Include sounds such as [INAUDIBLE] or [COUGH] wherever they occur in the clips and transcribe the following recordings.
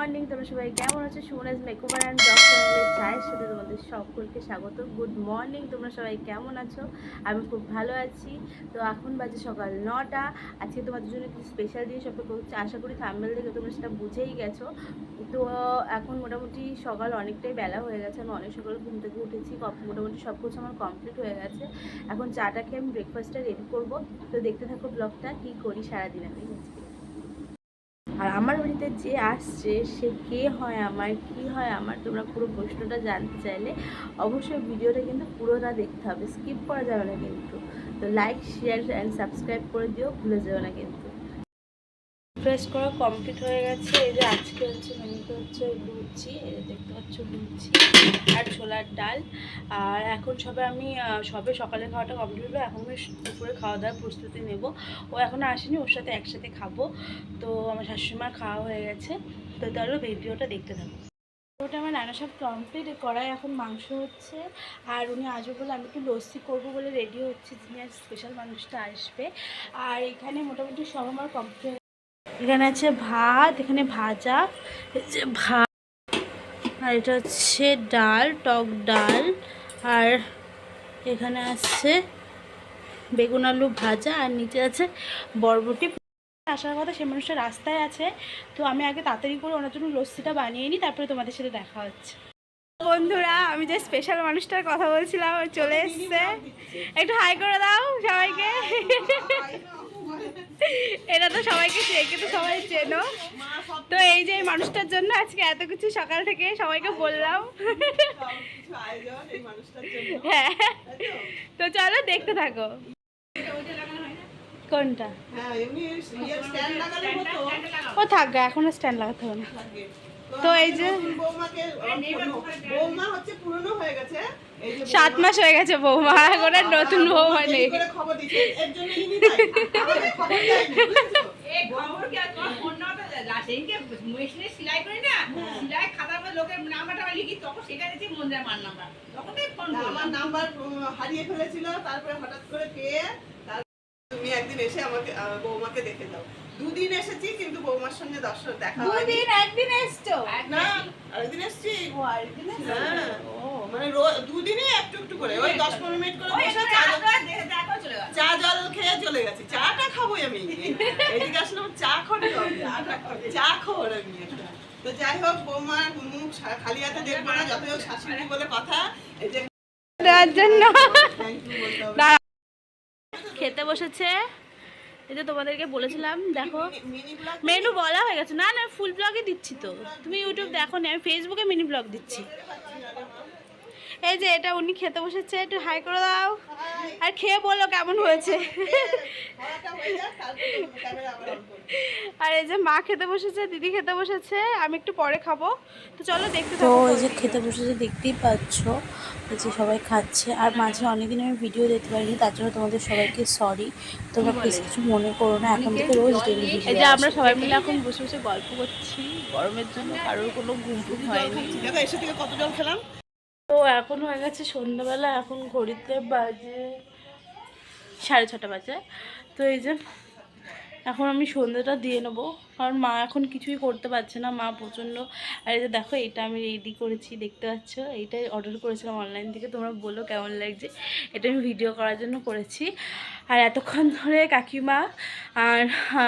Morning, তোমরা সবাই কেমন আছো? সুমনাজ মেকওভার অ্যান্ড ব্লগ চ্যানেলের চায়ের সাথে তোমাদের সকলকে স্বাগত। গুড মর্নিং তোমরা সবাই কেমন আছো? আমি খুব ভালো আছি। তো এখন বাজে সকাল নটা। আজকে তোমাদের জন্য কিছু স্পেশাল জিনিস অপেক্ষা আশা করি থাম্বেল থেকে তোমরা সেটা বুঝেই গেছো। তো এখন মোটামুটি সকাল অনেকটাই বেলা হয়ে গেছে। আমি অনেক সকালে ঘুম থেকে উঠেছি। মোটামুটি সব কিছু আমার কমপ্লিট হয়ে গেছে। এখন চাটা খেয়ে আমি ব্রেকফাস্টটা রেডি করব। তো দেখতে থাকো ব্লগটা কী করি সারাদিন আমি আজকে। আর আমার বাড়িতে যে আসছে, সে কে হয় আমার, কি হয় আমার, তোমরা পুরো প্রশ্নটা জানতে চাইলে অবশ্যই ভিডিওটা কিন্তু পুরোটা দেখতে হবে। স্কিপ করা যাবে না কিন্তু। তো লাইক শেয়ার অ্যান্ড সাবস্ক্রাইব করে দিও, ভুলে যাবে না কিন্তু। ফ্রেশ করা কমপ্লিট হয়ে গেছে। এই যে আজকে হচ্ছে মেনুতে হচ্ছে লুচি দেখতে পাচ্ছ লুচি আর ছোলার ডাল। আর এখন সবে আমি সবে সকালে খাওয়াটা কমপ্লিট হলো। এখন আমি দুপুরে খাওয়া দাওয়ার প্রস্তুতি নেব। ও এখনও আসেনি, ওর সাথে একসাথে খাব। তো আমার শাশুড়িমার খাওয়া হয়ে গেছে। তো তাহলে ভিডিওটা দেখতে থাকো। ওটা আমার নানা সব কমপ্লিট করাই এখন মাংস হচ্ছে। আর উনি আসবে বলে আমি একটু লস্যি করব বলে রেডি হচ্ছে। যিনি আজ স্পেশাল মানুষটা আসবে। আর এখানে মোটামুটি সব আমার কমপ্লিট এখানে আছে ভাত, এখানে ভাজা ভাত, আর এটা হচ্ছে ডাল, টক ডাল, আর এখানে আছে বেগুন আলু ভাজা, আর নিচে আছে বরবটি। আসার কথা সে মানুষটা রাস্তায় আছে, তো আমি আগে তাড়াতাড়ি করে ওনার জন্য লস্যিটা বানিয়ে নিই, তারপরে তোমাদের সাথে দেখা হচ্ছে। বন্ধুরা, আমি যে স্পেশাল মানুষটার কথা বলছিলাম চলে এসছে। একটু হাই করে দাও সবাইকে। এটা তো সবাইকে চেকে তো সবাই চেনো। তো এই যে মানুষটার জন্য আজকে এত কিছু সকাল থেকে সবাইকে বললাম। হ্যাঁ। তো চলো দেখতে থাকো। কোনটা? ও থাক গা, এখন স্ট্যান্ড লাগাতে হবে না। তো এই যে পুরনো হয়ে গেছে এই যে সাত মাস হয়ে গেছে বৌমা এখন আর নতুন বৌমা নেই। হারিয়ে ফেলেছিল তারপরে হঠাৎ করে পেয়ে তুমি একদিন এসে আমাকে বৌমাকে দেখে যাও। দুদিন এসেছি কিন্তু বৌমার সঙ্গে দর্শন দেখা দুদিন একদিন এসছো? না আরেকদিন এসেছি। ও আরেকদিন হ্যাঁ। ও মানে রো- দুদিনই একটু একটু করে ওই দশ পনেরো মিনিট করে বসে চা জল- খেয়ে চলে গেছি চাটা খাবোই আমি এদিকে আসলাম চা খোর চা খোর আমি তো যাই হোক বৌমার মুখ খালি হাতে দেখব না যত হোক শাশুড়ি বলে কথা এই যে। খেতে বসেছে। এই যে তোমাদেরকে বলেছিলাম দেখো। মেনু বলা হয়ে গেছে। না না ফুল ব্লগে দিচ্ছি তো। তুমি ইউটিউব দেখো না আমি ফেসবুকে মিনি ব্লগ দিচ্ছি। এই যে এটা উনি খেতে বসেছে একটু হাই করে দাও। আর খেয়ে বলো কেমন হয়েছে। খাওয়াটা হয়ে যাক তারপরে ক্যামেরা আবার অন করব। আর এই যে মা খেতে বসেছে দিদি খেতে বসেছে আমি একটু পরে খাব। তো চলো দেখতে তো এই যে খেতে বসেছে দেখতেই পাচ্ছ যে সবাই খাচ্ছে। আর মাঝে অনেকদিন আমি ভিডিও দিতে পারিনি তার জন্য তোমাদের সবাইকে সরি তোমরা প্লিজ কিছু মনে করো না এখন থেকে রোজ ডেলি এই যে আমরা সবাই মিলে এখন বসে বসে গল্প করছি গরমের জন্য কারোর কোনো ঘুম হয়নি। দেখো এসে থেকে কত জল খেলাম? তো এখন হয়ে গেছে সন্ধ্যাবেলা, এখন ঘড়িতে বাজে সাড়ে ছটা বাজে। তো এই যে, এখন আমি সন্ধ্যাটা দিয়ে নেব। কারণ মা এখন কিছুই করতে পারছে না, মা প্রচণ্ড। আর এই যে দেখো, এটা আমি রেডি করেছি, দেখতে পাচ্ছ? এইটাই অর্ডার করেছিলাম অনলাইন থেকে। তোমরা বলো কেমন লাগছে? এটা আমি ভিডিও করার জন্য করেছি। আর এতক্ষণ ধরে কাকিমা আর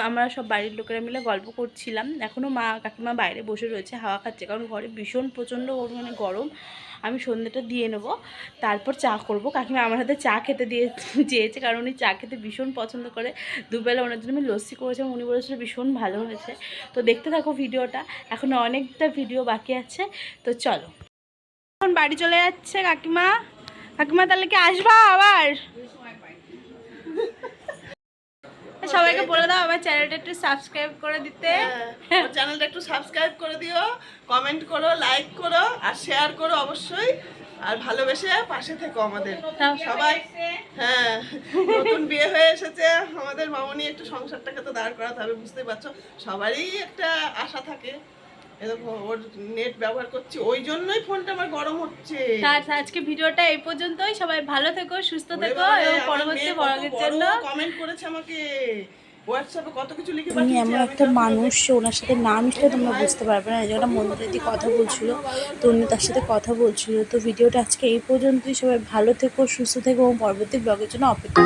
আমরা সব বাড়ির লোকেরা মিলে গল্প করছিলাম। এখনও মা কাকিমা বাইরে বসে রয়েছে, হাওয়া খাচ্ছে। কারণ ঘরে ভীষণ প্রচণ্ড মানে গরম। আমি সন্ধ্যেটা দিয়ে নেব। তারপর চা করব। কাকিমা আমার হাতে চা খেতে দিয়ে [LAUGHS] চেয়েছে, কারণ উনি চা খেতে ভীষণ পছন্দ করে। দুবেলা ওনার জন্য আমি লস্যি করেছিলাম উনি বলেছিল ভীষণ ভালো হয়েছে। তো দেখতে থাকো ভিডিওটা। এখন অনেকটা ভিডিও বাকি আছে। তো চলো। এখন বাড়ি চলে যাচ্ছে কাকিমা। কাকিমা তাহলে কি আসবা আবার? সবাইকে বলে দাও আমার চ্যানেলটা একটু সাবস্ক্রাইব করে দিতে। চ্যানেলটা একটু সাবস্ক্রাইব করে দিও কমেন্ট করো লাইক করো আর শেয়ার করো অবশ্যই আর ভালোবেসে পাশে থেকো আমাদের। সবাই হ্যাঁ নতুন বিয়ে হয়ে এসেছে আমাদের মামনি একটু সংসারটাকে তো দাঁড় করাতে হবে বুঝতেই পারছ? সবারই একটা আশা থাকে। ওর নেট ব্যবহার করছি ওই জন্যই ফোনটা আমার গরম হচ্ছে। আজকে ভিডিওটা এই পর্যন্তই। সবাই ভালো থেকো সুস্থ থেকো এবং পরবর্তী ব্লগের জন্য। কমেন্ট করেছে আমাকে। হোয়াটসঅ্যাপে কত কিছু লিখে উনি এমন একটা মানুষ ওনার সাথে না মিশলে তোমরা বুঝতে পারবে না এই যে একটা মন্দিরে দিয়ে কথা বলছিল। তো উনি তার সাথে কথা বলছিল। তো ভিডিওটা আজকে এই পর্যন্তই। সবাই ভালো থেকো সুস্থ থেকো এবং পরবর্তী ব্লগের জন্য অপেক্ষা